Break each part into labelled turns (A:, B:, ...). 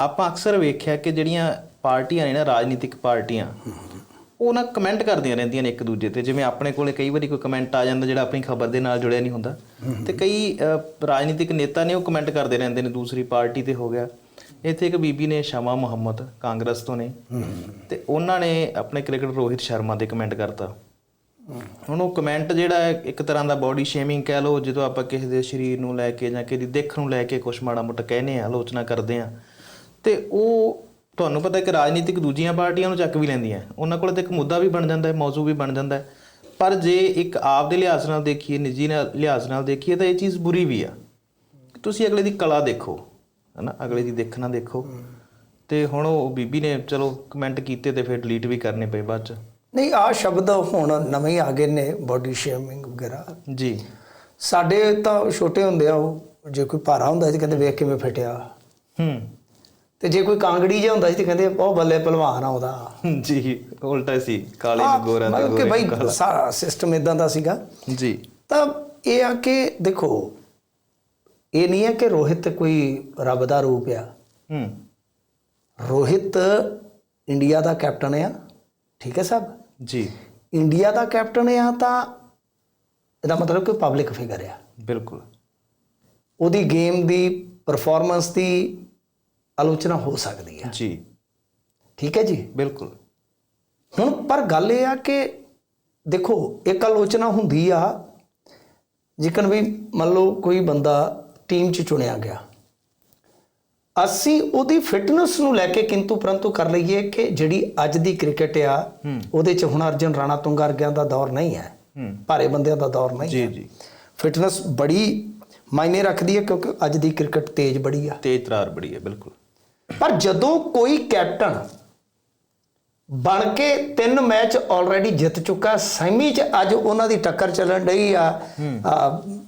A: ਆਪਾਂ ਅਕਸਰ ਵੇਖਿਆ ਕਿ ਜਿਹੜੀਆਂ ਪਾਰਟੀਆਂ ਨੇ ਨਾ, ਰਾਜਨੀਤਿਕ ਪਾਰਟੀਆਂ, ਉਹ ਨਾ ਕਮੈਂਟ ਕਰਦੀਆਂ ਰਹਿੰਦੀਆਂ ਨੇ ਇੱਕ ਦੂਜੇ ਤੇ। ਜਿਵੇਂ ਆਪਣੇ ਕੋਲੇ ਕਈ ਵਾਰੀ ਕੋਈ ਕਮੈਂਟ ਆ ਜਾਂਦਾ ਜਿਹੜਾ ਆਪਣੀ ਖਬਰ ਦੇ ਨਾਲ ਜੁੜਿਆ ਨਹੀਂ ਹੁੰਦਾ। ਤੇ ਕਈ ਰਾਜਨੀਤਿਕ ਨੇਤਾ ਨੇ ਉਹ ਕਮੈਂਟ ਕਰਦੇ ਰਹਿੰਦੇ ਨੇ, ਦੂਸਰੀ ਪਾਰਟੀ ਤੇ ਹੋ ਗਿਆ। ਇੱਥੇ ਇੱਕ ਬੀਬੀ ਨੇ ਸ਼ਮਾ ਮੁਹੰਮਦ, ਕਾਂਗਰਸ ਤੋਂ ਨੇ। ਤੇ ਉਹਨਾਂ ਨੇ ਆਪਣੇ ਕ੍ਰਿਕਟਰ ਰੋਹਿਤ ਸ਼ਰਮਾ 'ਤੇ ਕਮੈਂਟ ਕਰਤਾ। ਹੁਣ ਉਹ ਕਮੈਂਟ ਜਿਹੜਾ ਇੱਕ ਤਰ੍ਹਾਂ ਦਾ ਬਾਡੀ ਸ਼ੇਮਿੰਗ ਕਹਿ ਲਓ, ਜਦੋਂ ਆਪਾਂ ਕਿਸੇ ਦੇ ਸਰੀਰ ਨੂੰ ਲੈ ਕੇ ਜਾਂ ਕਿਸੇ ਦੀ ਦਿੱਖ ਨੂੰ ਲੈ ਕੇ ਕੁਛ ਮਾੜਾ ਮੋਟਾ ਕਹਿੰਦੇ ਆ ਆਲੋਚਨਾ ਕਰਦੇ ਆ ਤੇ ਉਹ ਤੁਹਾਨੂੰ ਪਤਾ ਹੈ ਕਿ ਰਾਜਨੀਤਿਕ ਦੂਜੀਆਂ ਪਾਰਟੀਆਂ ਨੂੰ ਚੱਕ ਵੀ ਲੈਂਦੀਆਂ ਉਹਨਾਂ ਕੋਲ ਤਾਂ ਇੱਕ ਮੁੱਦਾ ਵੀ ਬਣ ਜਾਂਦਾ ਹੈ ਮੌਜੂ ਵੀ ਬਣ ਜਾਂਦਾ ਹੈ। ਪਰ ਜੇ ਇੱਕ ਆਪ ਦੇ ਲਿਹਾਜ਼ ਨਾਲ ਦੇਖੀਏ ਨਿੱਜੀ ਨਾਲ ਲਿਹਾਜ਼ ਨਾਲ ਦੇਖੀਏ ਤਾਂ ਇਹ ਚੀਜ਼ ਬੁਰੀ ਵੀ ਆ। ਤੁਸੀਂ ਅਗਲੇ ਦੀ ਕਲਾ ਦੇਖੋ ਹਨਾ? ਅਗਲੇ ਦੀ ਦਿੱਖ ਨਾ ਦੇਖੋ। ਤੇ ਹੁਣ ਉਹ ਬੀਬੀ ਨੇ ਚਲੋ ਕਮੈਂਟ ਕੀਤੇ ਤੇ ਫਿਰ ਡਿਲੀਟ ਵੀ ਕਰਨੇ ਪਏ ਬਾਅਦ ਚ।
B: ਨਹੀਂ ਆ ਸ਼ਬਦ ਹੁਣ ਨਵੇਂ ਆ ਗਏ ਨੇ ਬਾਡੀ ਸ਼ੇਮਿੰਗ ਵਗੈਰਾ।
A: ਜੀ।
B: ਸਾਡੇ ਤਾਂ ਛੋਟੇ ਹੁੰਦੇ ਆ ਉਹ ਜੇ ਕੋਈ ਭਾਰਾ ਹੁੰਦਾ ਸੀ ਕਹਿੰਦੇ ਵੇਖ ਕਿਵੇਂ ਫਟਿਆ।
A: ਹੂੰ।
B: ਤੇ ਜੇ ਕੋਈ ਕਾਂਗੜੀ ਜਿਹਾ ਹੁੰਦਾ ਸੀ ਤੇ ਕਹਿੰਦੇ ਉਹ ਬੱਲੇ ਪਹਿਲਵਾਨ ਆ ਉਹਦਾ।
A: ਜੀ ਉਲਟਾ ਸੀ ਕਾਲੇ ਨੂੰ ਗੋਰਾ
B: ਕਿ
A: ਗੋਰੇ ਨੂੰ
B: ਭਾਈ ਸਾਰਾ ਸਿਸਟਮ ਇਦਾਂ ਦਾ ਸੀਗਾ।
A: ਜੀ।
B: ਤਾਂ ਇਹ ਆ ਕਿ ਦੇਖੋ ਇਹ ਨਹੀਂ ਹੈ ਕਿ ਰੋਹਿਤ ਕੋਈ ਰੱਬ ਦਾ ਰੂਪ ਆ।
A: ਹੂੰ।
B: ਰੋਹਿਤ ਇੰਡੀਆ ਦਾ ਕੈਪਟਨ ਆ ਠੀਕ ਹੈ ਸਭ?
A: ਜੀ।
B: ਇੰਡੀਆ ਦਾ ਕੈਪਟਨ ਆ ਤਾਂ ਇਹਦਾ ਮਤਲਬ ਕਿ ਪਬਲਿਕ ਫਿਗਰ ਆ।
A: ਬਿਲਕੁਲ।
B: ਉਹਦੀ ਗੇਮ ਦੀ ਪਰਫਾਰਮੈਂਸ ਦੀ ਆਲੋਚਨਾ ਹੋ ਸਕਦੀ ਹੈ।
A: ਜੀ।
B: ਠੀਕ ਹੈ ਜੀ?
A: ਬਿਲਕੁਲ।
B: ਹੁਣ ਪਰ ਗੱਲ ਇਹ ਆ ਕਿ ਦੇਖੋ ਇੱਕ ਆਲੋਚਨਾ ਹੁੰਦੀ ਆ ਜਿਕਨ ਵੀ ਮੰਨ ਲਓ ਕੋਈ ਬੰਦਾ ਟੀਮ 'ਚ ਚੁਣਿਆ ਗਿਆ। ਅਸੀਂ ਉਹਦੀ ਫਿਟਨੈਸ ਨੂੰ ਲੈ ਕੇ ਕਿੰਤੂ ਪਰੰਤੂ ਕਰ ਲਈਏ ਕਿ ਜਿਹੜੀ ਅੱਜ ਦੀ ਕ੍ਰਿਕਟ ਆ ਉਹਦੇ 'ਚ ਹੁਣ ਅਰਜਨ ਰਾਣਾ ਤੁੰਗਾ ਵਰਗਿਆਂ ਦਾ ਦੌਰ ਨਹੀਂ ਹੈ। ਭਾਰੇ ਬੰਦਿਆਂ ਦਾ ਦੌਰ ਨਹੀਂ
A: ਜੀ
B: ਹੈ।
A: ਜੀ।
B: ਫਿਟਨੈਸ ਬੜੀ ਮਾਇਨੇ ਰੱਖਦੀ ਹੈ ਕਿਉਂਕਿ ਅੱਜ ਦੀ ਕ੍ਰਿਕਟ ਤੇਜ਼ ਬੜੀ ਆ।
A: ਤੇਜ਼ ਤਰਾਰ ਬੜੀ ਹੈ ਬਿਲਕੁਲ।
B: ਪਰ ਜਦੋਂ ਕੋਈ ਕੈਪਟਨ ਬਣ ਕੇ ਤਿੰਨ ਮੈਚ ਆਲਰੇਡੀ ਜਿੱਤ ਚੁੱਕਾ ਸੈਮੀ ਚ ਅੱਜ ਉਹਨਾਂ ਦੀ ਟੱਕਰ ਚੱਲਣ ਡਈ ਆ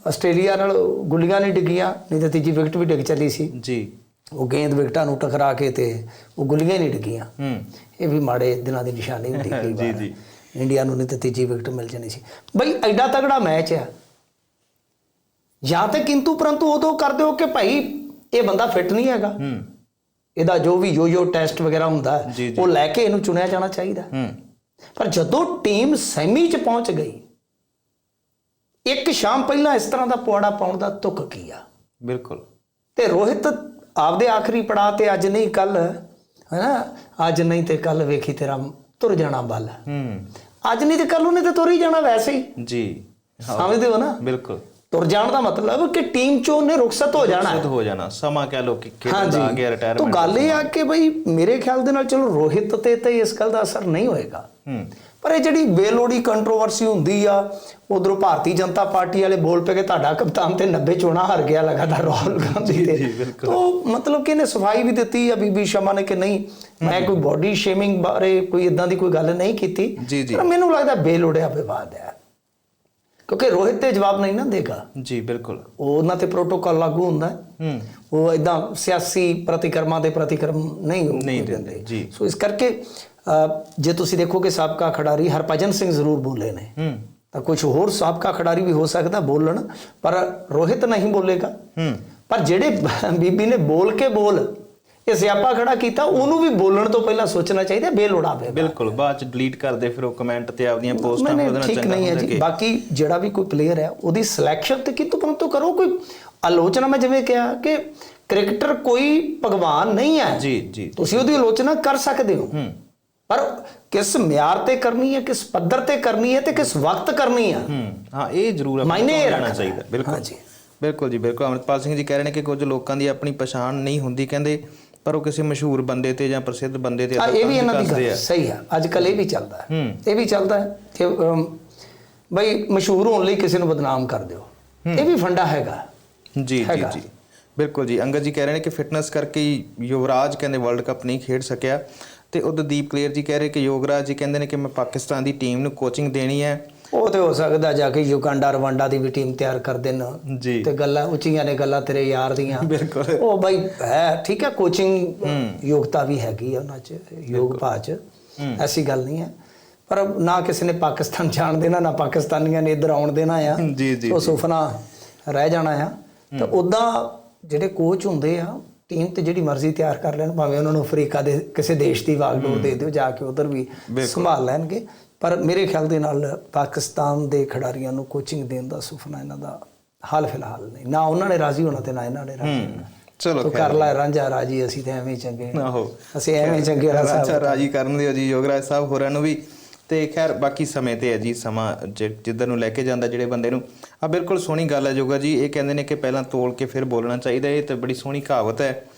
B: ਆਸਟ੍ਰੇਲੀਆ ਨਾਲ ਗੁੱਲੀਆਂ ਨਹੀਂ ਡਿੱਗੀਆਂ ਨਹੀਂ ਤਾਂ ਤੀਜੀ ਵਿਕਟ ਵੀ ਡਿੱਗ ਚੱਲੀ ਸੀ।
A: ਜੀ।
B: ਉਹ ਗੇਂਦ ਵਿਕਟਾਂ ਨੂੰ ਟਕਰਾ ਕੇ ਤੇ ਉਹ ਗੁੱਲੀਆਂ ਨਹੀਂ ਡਿੱਗੀਆਂ।
A: ਹੂੰ।
B: ਇਹ ਵੀ ਮਾੜੇ ਦਿਨਾਂ ਦੀ ਨਿਸ਼ਾਨੀ ਹੁੰਦੀ ਕਈ
A: ਜੀ,
B: ਵਾਰ।
A: ਜੀ।
B: ਇੰਡੀਆ ਨੂੰ ਨਹੀਂ ਤੇ ਤੀਜੀ ਵਿਕਟ ਮਿਲ ਜਾਣੀ ਸੀ। ਬਈ ਐਡਾ ਤਗੜਾ ਮੈਚ ਆ। ਜਾਂ ਤੇ ਕਿੰਤੂ ਪਰੰਤੂ ਉਦੋਂ ਕਰਦੇ ਹੋ ਕਿ ਭਾਈ ਇਹ ਬੰਦਾ ਫਿੱਟ ਨਹੀਂ ਹੈਗਾ।
A: ਹੂੰ।
B: ਇਹਦਾ ਜੋ ਵੀ ਯੋ-ਯੋ ਟੈਸਟ ਵਗੈਰਾ ਹੁੰਦਾ। ਉਹ ਲੈ ਕੇ ਇਹਨੂੰ ਚੁਣਿਆ ਜਾਣਾ ਚਾਹੀਦਾ। ਪਰ ਜਦੋਂ ਟੀਮ ਸੈਮੀ ਚ ਪਹੁੰਚ ਗਈ ਇੱਕ ਸ਼ਾਮ ਪਹਿਲਾਂ ਇਸ ਤਰ੍ਹਾਂ ਦਾ ਪੁਆੜਾ ਪਾਉਣ ਦਾ ਤੁਕ ਕੀ ਆ?
A: ਬਿਲਕੁਲ।
B: ਤੇ ਰੋਹਿਤ ਆਪਦੇ ਆਖਰੀ ਪੜਾਅ ਤੇ ਅੱਜ ਨਹੀਂ ਕੱਲ ਹੈਨਾ? ਅੱਜ ਨਹੀਂ ਤੇ ਕੱਲ ਵੇਖੀ ਤੇਰਾ ਤੁਰ ਜਾਣਾ ਬੱਲ।
A: ਹੂੰ।
B: ਅੱਜ ਨਹੀਂ ਤੇ ਕੱਲ ਉਹਨੇ ਤੇ ਤੁਰ ਹੀ ਜਾਣਾ ਵੈਸੇ ਹੀ।
A: ਜੀ।
B: ਸਮਝਦੇ ਹੋ ਨਾ?
A: ਬਿਲਕੁਲ।
B: ਤੁਰ ਜਾਣ ਦਾ ਮਤਲਬ ਕਿ ਟੀਮ ਚੋਂ ਉਹਨੇ ਰੁਖਸਤ ਹੋ ਜਾਣਾ
A: ਖੁਦ ਹੋ ਜਾਣਾ ਸਮਾਂ ਕਹਿ ਲੋ ਕਿ ਖੇਡ ਦਾ ਆ ਗਿਆ
B: ਤਾਂ
A: ਰਿਟਾਇਰਮੈਂਟ
B: ਗੱਲ ਇਹ ਆ ਕਿ ਬਈ ਮੇਰੇ ਖਿਆਲ ਦੇ ਨਾਲ ਚਲੋ ਰੋਹਿਤ ਤੇ ਤੇ ਇਸ ਗੱਲ ਦਾ ਅਸਰ ਨਹੀਂ ਹੋਏਗਾ।
A: ਹੂੰ।
B: ਪਰ ਇਹ ਜਿਹੜੀ ਬੇਲੋੜੀ ਕੰਟਰੋਵਰਸੀ ਹੁੰਦੀ ਆ ਉਧਰੋਂ ਭਾਰਤੀ ਜਨਤਾ ਪਾਰਟੀ ਵਾਲੇ ਬੋਲ ਪਏ ਕਿ ਤੁਹਾਡਾ ਕਪਤਾਨ ਤੇ 90 ਚੋਣਾਂ ਹਾਰ ਗਿਆ ਲਗਾਤਾਰ ਰਾਹੁਲ ਗਾਂਧੀ ਤੇ। ਤਾਂ ਮਤਲਬ ਕਿ ਇਹਨੇ ਸਫ਼ਾਈ ਵੀ ਦਿੱਤੀ ਆ ਬੀਬੀ ਸ਼ਮਾ ਨੇ ਕਿ ਨਹੀਂ ਮੈਂ ਕੋਈ ਬਾਡੀ ਸ਼ੇਮਿੰਗ ਬਾਰੇ ਕੋਈ ਇਦਾਂ ਦੀ ਕੋਈ ਗੱਲ ਨਹੀਂ ਕੀਤੀ। ਪਰ ਮੈਨੂੰ ਲੱਗਦਾ ਬੇਲੋੜਿਆ ਵਿਵਾਦ ਹੈ। ਕਿਉਂਕਿ ਰੋਹਿਤ ਤੇ ਜਵਾਬ ਨਹੀਂ ਨਾ ਦੇਗਾ।
A: ਜੀ ਬਿਲਕੁਲ।
B: ਉਹ ਉਹਨਾਂ ਤੇ ਪ੍ਰੋਟੋਕਾਲ ਲਾਗੂ ਹੁੰਦਾ ਹੈ।
A: ਹੂੰ।
B: ਉਹ ਇਦਾਂ ਸਿਆਸੀ ਪ੍ਰਤੀਕਰਮਾਂ ਦੇ ਪ੍ਰਤੀਕਰਮ ਨਹੀਂ
A: ਨਹੀਂ ਦਿੰਦੇ, ਜੀ।
B: ਸੋ ਇਸ ਕਰਕੇ ਜੇ ਤੁਸੀਂ ਦੇਖੋ ਕਿ ਸਾਬਕਾ ਖਿਡਾਰੀ ਹਰਭਜਨ ਸਿੰਘ ਜ਼ਰੂਰ ਬੋਲੇ ਨੇ।
A: ਹੂੰ।
B: ਤਾਂ ਕੁਝ ਹੋਰ ਸਾਬਕਾ ਖਿਡਾਰੀ ਵੀ ਹੋ ਸਕਦਾ ਬੋਲਣ ਪਰ ਰੋਹਿਤ ਨਹੀਂ ਬੋਲੇਗਾ।
A: ਹੂੰ।
B: ਪਰ ਜਿਹੜੇ ਬੀਬੀ ਨੇ ਬੋਲ ਕੇ ਬੋਲ ਇਹ ਸਿਆਪਾ ਖੜਾ ਕੀਤਾ ਉਹਨੂੰ ਵੀ ਬੋਲਣ ਤੋਂ ਪਹਿਲਾਂ ਸੋਚਣਾ ਚਾਹੀਦਾ ਬੇਲੋੜਾ ਪਿਆ
A: ਬਿਲਕੁਲ ਬਾਅਦ ਚ ਡਿਲੀਟ ਕਰਦੇ ਫਿਰ ਉਹ ਕਮੈਂਟ ਤੇ ਆਪਦੀਆਂ ਪੋਸਟਾਂ ਉਹਦੇ ਨਾਲ ਚੰਗਾ
B: ਨਹੀਂ ਹੈ ਜੀ। ਬਾਕੀ ਜਿਹੜਾ ਵੀ ਕੋਈ ਪਲੇਅਰ ਹੈ ਉਹਦੀ ਸਿਲੈਕਸ਼ਨ ਤੇ ਕਿਤੋਂ ਪਰੰਤੂ ਕਰੋ ਕੋਈ ਆਲੋਚਨਾ ਮੈਂ ਜਿਵੇਂ ਕਿਹਾ ਕਿ ਕ੍ਰਿਕਟਰ ਕੋਈ ਭਗਵਾਨ ਨਹੀਂ ਹੈ।
A: ਜੀ ਜੀ।
B: ਤੁਸੀਂ ਉਹਦੀ ਆਲੋਚਨਾ ਕਰ ਸਕਦੇ ਹੋ।
A: ਹੂੰ।
B: ਪਰ ਕਿਸ ਮਿਆਰ ਤੇ ਕਰਨੀ ਹੈ ਕਿਸ ਪੱਧਰ ਤੇ ਕਰਨੀ ਹੈ ਤੇ ਕਿਸ ਵਕਤ ਕਰਨੀ ਹੈ?
A: ਹੂੰ ਹਾਂ ਇਹ ਜ਼ਰੂਰ ਆਪਾਂ
B: ਮਾਇਨੇ
A: ਨੂੰ
B: ਰੱਖਦਾ
A: ਚਾਹੀਦਾ ਬਿਲਕੁਲ।
B: ਹਾਂਜੀ।
A: ਬਿਲਕੁਲ ਜੀ ਬਿਲਕੁਲ। ਅਮਰਿਤਪਾਲ ਸਿੰਘ ਜੀ ਕਹਿ ਰਹੇ ਨੇ ਕਿ ਕੁਝ ਲੋਕਾਂ ਦੀ ਆਪਣੀ ਪਛਾਣ ਨਹੀਂ ਹੁੰਦੀ ਕਹਿੰਦੇ ਪਰ ਉਹ ਕਿਸੇ ਮਸ਼ਹੂਰ ਬੰਦੇ ਤੇ ਜਾਂ ਪ੍ਰਸਿੱਧ ਬੰਦੇ ਤੇ
B: ਆ ਇਹ ਵੀ ਇਹਨਾਂ ਦੀ ਗੱਲ
A: ਆ।
B: ਸਹੀ ਹੈ ਅੱਜ ਕੱਲ ਇਹ ਵੀ ਚੱਲਦਾ ਹੈ। ਇਹ ਵੀ ਚੱਲਦਾ ਹੈ ਕਿ ਬਈ ਮਸ਼ਹੂਰ ਹੋਣ ਲਈ ਕਿਸੇ ਨੂੰ ਬਦਨਾਮ ਕਰ ਦਿਓ। ਇਹ ਵੀ ਫੰਡਾ ਹੈਗਾ।
A: ਜੀ ਜੀ। ਜੀ। ਬਿਲਕੁਲ ਜੀ। ਅੰਗਦ ਜੀ ਕਹਿ ਰਹੇ ਨੇ ਕਿ ਫਿਟਨੈਸ ਕਰਕੇ ਹੀ ਯੁਵਰਾਜ ਕਹਿੰਦੇ ਵਰਲਡ ਕੱਪ ਨਹੀਂ ਖੇਡ ਸਕਿਆ। ਤੇ ਉਧਰ ਦੀਪ ਕਲੀਅਰ ਜੀ ਕਹਿ ਰਹੇ ਕਿ ਯੋਗਰਾਜ ਜੀ ਕਹਿੰਦੇ ਨੇ ਕਿ ਮੈਂ ਪਾਕਿਸਤਾਨ ਦੀ ਟੀਮ ਨੂੰ ਕੋਚਿੰਗ ਦੇਣੀ ਹੈ।
B: ਉਹ ਤੇ ਹੋ ਸਕਦਾ ਜਾ ਕੇ ਯੁਗਾਂਡਾ ਰਵਾਂਡਾ ਦੀ ਵੀ ਟੀਮ ਤਿਆਰ ਕਰ ਦੇਣ।
A: ਜੀ।
B: ਤੇ ਗੱਲਾਂ ਉੱਚੀਆਂ ਨੇ ਗੱਲਾਂ ਤੇਰੇ ਯਾਰ ਦੀਆਂ।
A: ਬਿਲਕੁਲ।
B: ਉਹ ਬਾਈ ਹੈ ਠੀਕ ਹੈ ਕੋਚਿੰਗ ਯੋਗਤਾ ਵੀ ਹੈਗੀ ਆ ਉਹਨਾਂ 'ਚ ਯੋਗ ਭਾਜ ਐਸੀ ਗੱਲ ਨਹੀਂ ਹੈ। ਪਰ ਨਾ ਕਿਸੇ ਨੇ ਪਾਕਿਸਤਾਨ ਜਾਣ ਦੇਣਾ ਨਾ ਪਾਕਿਸਤਾਨੀਆਂ ਨੇ ਇੱਧਰ ਆਉਣ ਦੇਣਾ ਆ।
A: ਜੀ ਜੀ
B: ਉਹ ਸੁਪਨਾ ਰਹਿ ਜਾਣਾ ਆ। ਤਾਂ ਉਦਾਂ ਜਿਹੜੇ ਕੋਚ ਹੁੰਦੇ ਆ ਟੀਮ ਤੇ ਜਿਹੜੀ ਮਰਜ਼ੀ ਤਿਆਰ ਕਰ ਲੈਣ ਭਾਵੇਂ ਉਹਨਾਂ ਨੂੰ ਅਫਰੀਕਾ ਦੇ ਕਿਸੇ ਦੇਸ਼ ਦੀ ਵਾਗਡੋਰ ਦੇ ਦਿਓ ਜਾ ਕੇ ਉਧਰ ਵੀ ਸੰਭਾਲ ਲੈਣਗੇ। ਪਰ ਮੇਰੇ ਖਿਆਲ ਦੇ ਨਾਲ ਪਾਕਿਸਤਾਨ ਦੇ ਖਿਡਾਰੀਆਂ ਨੂੰ ਕੋਚਿੰਗ ਦੇਣ ਦਾ ਸੁਪਨਾ ਇਹਨਾਂ ਦਾ ਹਾਲ ਫਿਲਹਾਲ ਨਹੀਂ। ਨਾ ਉਹਨਾਂ ਨੇ ਰਾਜ਼ੀ ਹੋਣਾ ਤੇ ਨਾ ਇਹਨਾਂ ਨੇ ਰਾਜ਼ੀ ਹੋਣਾ।
A: ਚਲੋ
B: ਤੂੰ ਕਰ ਲੈ ਰਾਂਝਾ ਰਾਜੀ ਅਸੀਂ ਤੇ ਐਵੇਂ ਚੰਗੇ
A: ਆਹੋ।
B: ਅਸੀਂ ਐਵੇਂ ਚੰਗੇ
A: ਅੱਛਾ ਰਾਜੀ ਕਰਨ ਦਿਓ ਜੀ ਯੋਗਰਾਜ ਸਾਹਿਬ ਹੋਰਾਂ ਨੂੰ ਵੀ। ਤੇ ਖੈਰ ਬਾਕੀ ਸਮੇਂ ਤੇ ਹੈ ਜੀ ਸਮਾਂ ਜਿ- ਜਿੱਧਰ ਨੂੰ ਲੈ ਕੇ ਜਾਂਦਾ ਜਿਹੜੇ ਬੰਦੇ ਨੂੰ। ਆ ਬਿਲਕੁਲ ਸੋਹਣੀ ਗੱਲ ਹੈ ਜੋਗਾ ਜੀ ਇਹ ਕਹਿੰਦੇ ਨੇ ਕਿ ਪਹਿਲਾਂ ਤੋਲ ਕੇ ਫਿਰ ਬੋਲਣਾ ਚਾਹੀਦਾ ਇਹ ਤੇ ਬੜੀ ਸੋਹਣੀ ਕਹਾਵਤ ਹੈ।